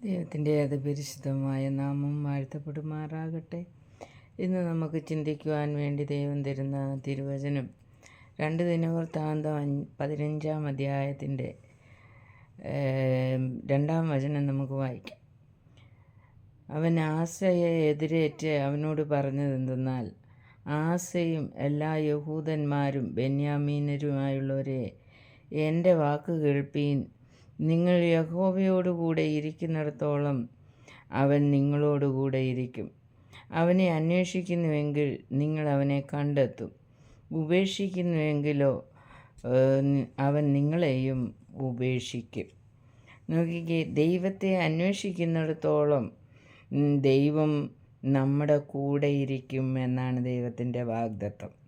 ദൈവത്തിന്റെ അതിപരിശുദ്ധമായ നാമം വാഴ്ത്തപ്പെടുമാറാകട്ടെ. ഇന്ന് നമുക്ക് ചിന്തിക്കുവാൻ വേണ്ടി ദൈവം തരുന്ന തിരുവചനം രണ്ട് ദിനവൃത്താന്തം താന്ത പതിനഞ്ചാം അധ്യായത്തിന്റെ രണ്ടാം വചനം നമുക്ക് വായിക്കാം. അവൻ ആസയെ എതിരേറ്റ് അവനോട് പറഞ്ഞത് എന്തെന്നാൽ ആസയും എല്ലാ യഹൂദന്മാരും ബെന്യാമീനരുമായുള്ളവരെ എന്റെ വാക്ക് കേൾപ്പീൻ. നിങ്ങൾ യഹോവയോടുകൂടെ ഇരിക്കുന്നിടത്തോളം അവൻ നിങ്ങളോടുകൂടെ ഇരിക്കും. അവനെ അന്വേഷിക്കുന്നുവെങ്കിൽ നിങ്ങൾ അവനെ കണ്ടെത്തും. ഉപേക്ഷിക്കുന്നുവെങ്കിലോ അവൻ നിങ്ങളെയും ഉപേക്ഷിക്കും. നോക്കിക്കേ ദൈവത്തെ അന്വേഷിക്കുന്നിടത്തോളം ദൈവം നമ്മുടെ കൂടെ ഇരിക്കും എന്നാണ് ദൈവത്തിന്റെ വാഗ്ദത്വം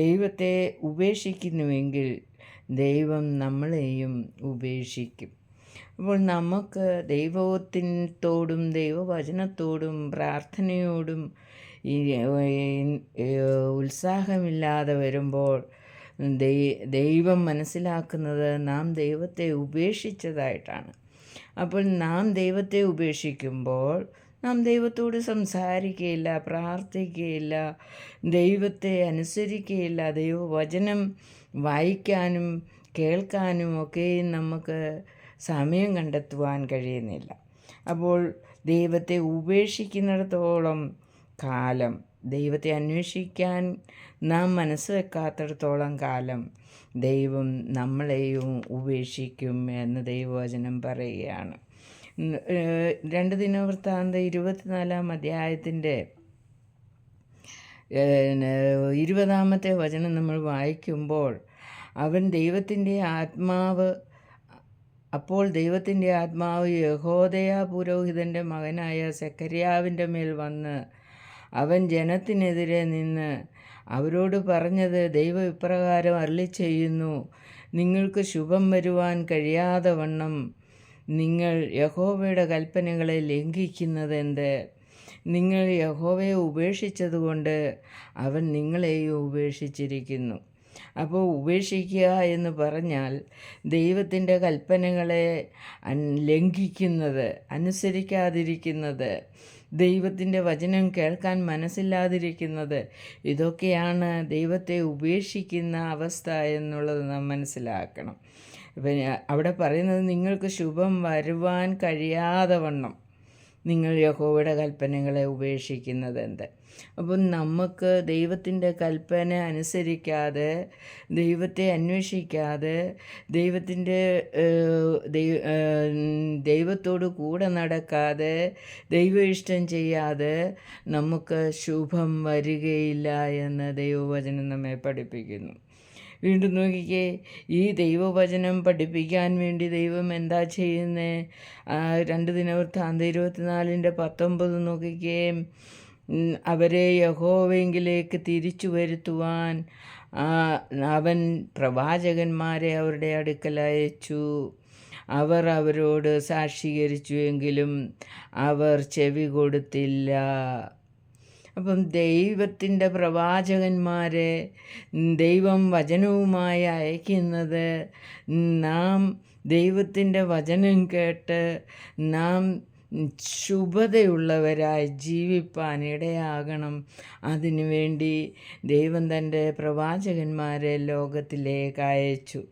ദൈവത്തെ ഉപേക്ഷിക്കുന്നുവെങ്കിൽ ദൈവം നമ്മളെയും ഉപേക്ഷിക്കും. അപ്പോൾ നമുക്ക് ദൈവത്തിനോടും ദൈവവചനത്തോടും പ്രാർത്ഥനയോടും ഉത്സാഹമില്ലാതെ വരുമ്പോൾ ദൈവം മനസ്സിലാക്കുന്നത് നാം ദൈവത്തെ ഉപേക്ഷിച്ചതായിട്ടാണ്. അപ്പോൾ നാം ദൈവത്തെ ഉപേക്ഷിക്കുമ്പോൾ നാം ദൈവത്തോട് സംസാരിക്കുകയില്ല പ്രാർത്ഥിക്കുകയില്ല ദൈവത്തെ അനുസരിക്കുകയില്ല ദൈവവചനം വായിക്കാനും കേൾക്കാനും ഒക്കെ നമുക്ക് സമയം കണ്ടെത്തുവാൻ കഴിയുന്നില്ല. അപ്പോൾ ദൈവത്തെ ഉപേക്ഷിക്കുന്നിടത്തോളം കാലം ദൈവത്തെ അന്വേഷിക്കാൻ നാം മനസ്സ് വെക്കാത്തിടത്തോളം കാലം ദൈവം നമ്മളെയും ഉപേക്ഷിക്കും എന്ന് ദൈവവചനം പറയുകയാണ്. രണ്ട് ദിനവൃത്താന്ത ഇരുപത്തിനാലാം അധ്യായത്തിന്റെ ഇരുപതാമത്തെ വചനം നമ്മൾ വായിക്കുമ്പോൾ അവൻ ദൈവത്തിന്റെ ആത്മാവ് അപ്പോൾ ദൈവത്തിന്റെ ആത്മാവ് യഹോദയ പുരോഹിതന്റെ മകനായ സെക്കരിയാവിന്റെ മേൽ വന്ന് അവൻ ജനത്തിനെതിരെ നിന്ന് അവരോട് പറഞ്ഞത് ദൈവം ഇപ്രകാരം അരളി ചെയ്യുന്നു നിങ്ങൾക്ക് ശുഭം വരുവാൻ കഴിയാതെ വണ്ണം നിങ്ങൾ യഹോവയുടെ കൽപ്പനകളെ ലംഘിക്കുന്നത് എന്ത് നിങ്ങൾ യഹോവയെ ഉപേക്ഷിച്ചതുകൊണ്ട് അവൻ നിങ്ങളെയും ഉപേക്ഷിച്ചിരിക്കുന്നു. അപ്പോൾ ഉപേക്ഷിക്കുക എന്ന് പറഞ്ഞാൽ ദൈവത്തിന്റെ കൽപ്പനകളെ ലംഘിക്കുന്നത് അനുസരിക്കാതിരിക്കുന്നത് ദൈവത്തിന്റെ വചനം കേൾക്കാൻ മനസ്സില്ലാതിരിക്കുന്നത് ഇതൊക്കെയാണ് ദൈവത്തെ ഉപേക്ഷിക്കുന്ന അവസ്ഥ എന്നുള്ളത് നാം മനസ്സിലാക്കണം. പിന്നെ അവിടെ പറയുന്നത് നിങ്ങൾക്ക് ശുഭം വരുവാൻ കഴിയാതെ വണ്ണം നിങ്ങൾ യഹോവയുടെ കൽപ്പനകളെ ഉപേക്ഷിക്കുന്നത് എന്ത് അപ്പം നമുക്ക് ദൈവത്തിന്റെ കൽപ്പന അനുസരിക്കാതെ ദൈവത്തെ അന്വേഷിക്കാതെ ദൈവത്തിന്റെ ദൈവത്തോട് കൂടെ നടക്കാതെ ദൈവ ഇഷ്ടം ചെയ്യാതെ നമുക്ക് ശുഭം വരികയില്ല എന്ന് ദൈവവചനം നമ്മെ പഠിപ്പിക്കുന്നു. വീണ്ടും നോക്കിക്കേ ഈ ദൈവവചനം പഠിപ്പിക്കാൻ വേണ്ടി ദൈവം എന്താ ചെയ്യുന്നത് രണ്ട് ദിനവൃത്താന്ത ഇരുപത്തിനാലിന്റെ പത്തൊമ്പത് നോക്കിക്കേ അവരെ യഹോവെങ്കിലേക്ക് തിരിച്ചു വരുത്തുവാൻ അവൻ പ്രവാചകന്മാരെ അവരുടെ അടുക്കൽ അയച്ചു. അവർ അവരോട് സാക്ഷീകരിച്ചു എങ്കിലും അവർ ചെവി കൊടുത്തില്ല. അപ്പം ദൈവത്തിന്റെ പ്രവാചകന്മാരെ ദൈവം വചനവുമായി അയക്കുന്നത് നാം ദൈവത്തിന്റെ വചനം കേട്ട് നാം ശുഭതയുള്ളവരായി ജീവിപ്പാൻ ഇടയാകണം. അതിനുവേണ്ടി ദൈവം തന്റെ പ്രവാചകന്മാരെ ലോകത്തിലേക്ക് അയച്ചു.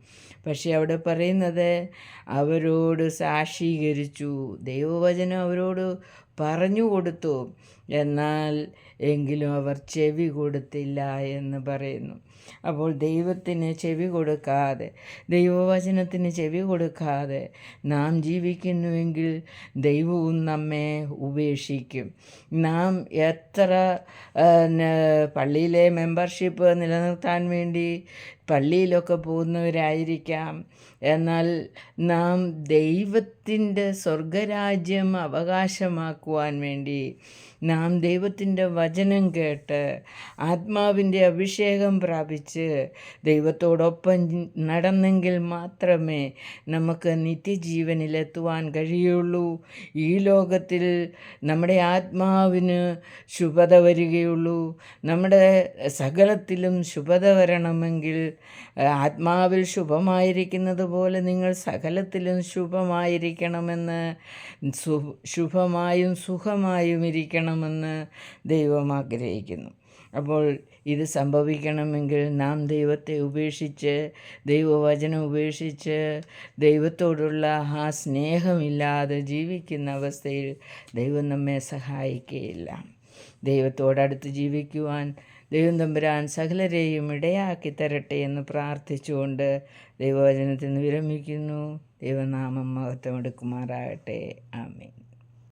പക്ഷേ അവിടെ പറയുന്നത് അവരോട് സാക്ഷീകരിച്ചു. ദൈവവചനം അവരോട് പറഞ്ഞു കൊടുത്തു. എന്നാൽ എങ്കിലും അവർ ചെവി കൊടുത്തില്ല എന്ന് പറയുന്നു. അപ്പോൾ ദൈവത്തിന് ചെവി കൊടുക്കാതെ ദൈവവചനത്തിന് ചെവി കൊടുക്കാതെ നാം ജീവിക്കുന്നുവെങ്കിൽ ദൈവവും നമ്മെ ഉപേക്ഷിക്കും. നാം എത്ര പള്ളിയിലെ മെമ്പർഷിപ്പ് നിലനിർത്താൻ വേണ്ടി പള്ളിയിലൊക്കെ പോകുന്നവരായിരിക്കാം. എന്നാൽ നാം ദൈവത്തിന്റെ സ്വർഗരാജ്യം അവകാശമാക്കുവാൻ വേണ്ടി നാം ദൈവത്തിന്റെ വചനം കേട്ട് ആത്മാവിന്റെ അഭിഷേകം പ്രാപിച്ച് ദൈവത്തോടൊപ്പം നടന്നെങ്കിൽ മാത്രമേ നമുക്ക് നിത്യജീവനിലെത്തുവാൻ കഴിയുള്ളൂ. ഈ ലോകത്തിൽ നമ്മുടെ ആത്മാവിന് ശുഭത വരികയുള്ളൂ. നമ്മുടെ സകലത്തിലും ശുഭത വരണമെങ്കിൽ ആത്മാവിൽ ശുഭമായിരിക്കുന്നത് പോലെ നിങ്ങൾ സകലത്തിലും ശുഭമായിരിക്കണമെന്ന് ശുഭമായും സുഖമായും ഇരിക്കണമെന്ന് ദൈവം ആഗ്രഹിക്കുന്നു. അപ്പോൾ ഇത് സംഭവിക്കണമെങ്കിൽ നാം ദൈവത്തെ ഉപേക്ഷിച്ച് ദൈവവചനം ഉപേക്ഷിച്ച് ദൈവത്തോടുള്ള ആ സ്നേഹമില്ലാതെ ജീവിക്കുന്ന അവസ്ഥയിൽ ദൈവം നമ്മെ സഹായിക്കുകയില്ല. ദൈവത്തോടടുത്ത് ജീവിക്കുവാൻ ദൈവം തമ്പുരാൻ സകലരെയും ഇടയാക്കി തരട്ടെ എന്ന് പ്രാർത്ഥിച്ചുകൊണ്ട് ദൈവവചനത്തിൽ നിന്ന് വിരമിക്കുന്നു. ദൈവനാമം മഹത്വം എടുക്കുമാറാകട്ടെ. ആമേൻ.